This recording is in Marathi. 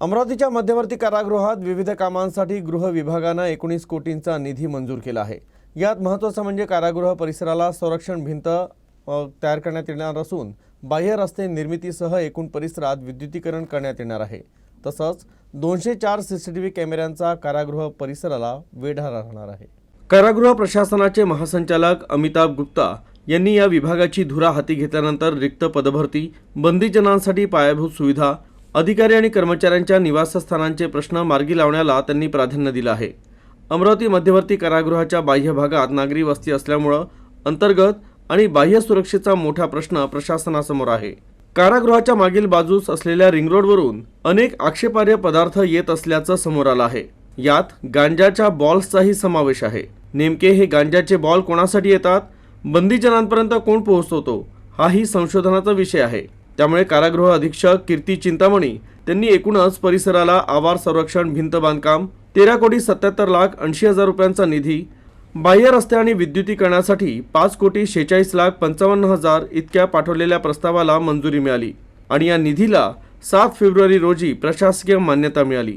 अमरावतीच्या मध्यवर्ती कारागृहात विविध कामांसाठी गृह विभागानं एकोणीस कोटींचा निधी मंजूर केला आहे. यात महत्त्वाचं म्हणजे कारागृह परिसराला संरक्षण भिंत तयार करण्यात येणार असून बाह्य रस्ते निर्मितीसह एकूण परिसरात विद्युतीकरण करण्यात येणार आहे. तसंच दोनशे चार सी सी टी व्ही कॅमेऱ्यांचा कारागृह परिसराला वेढा राहणार आहे. कारागृह प्रशासनाचे महासंचालक अमिताभ गुप्ता यांनी या विभागाची धुरा हाती घेतल्यानंतर रिक्त पदभरती बंदीजनांसाठी पायाभूत सुविधा अधिकारी आणि कर्मचाऱ्यांच्या निवासस्थानांचे प्रश्न मार्गी लावण्याला त्यांनी प्राधान्य दिलं आहे. अमरावती मध्यवर्ती कारागृहाच्या बाह्य भागात नागरी वस्ती असल्यामुळं अंतर्गत आणि बाह्य सुरक्षेचा मोठा प्रश्न प्रशासनासमोर आहे. कारागृहाच्या मागील बाजूस असलेल्या रिंग रोडवरून अनेक आक्षेपार्ह पदार्थ येत असल्याचं समोर आलं आहे. यात गांजाच्या बॉल्सचाही समावेश आहे. नेमके हे गांजाचे बॉल कोणासाठी येतात? बंदीजनांपर्यंत कोण पोहोचवतो? हाही संशोधनाचा विषय आहे. त्यामुळे कारागृह अधीक्षक कीर्ती चिंतामणी त्यांनी एकूणच परिसराला आवार संरक्षण भिंत बांधकाम तेरा कोटी सत्याहत्तर लाख ऐंशी हजार रुपयांचा निधी बाह्य रस्ते आणि विद्युतीकरणासाठी पाच कोटी शेहेचाळीस लाख पंचावन्न हजार इतक्या पाठवलेल्या प्रस्तावाला मंजुरी मिळाली आणि या निधीला सात फेब्रुवारी रोजी प्रशासकीय मान्यता मिळाली.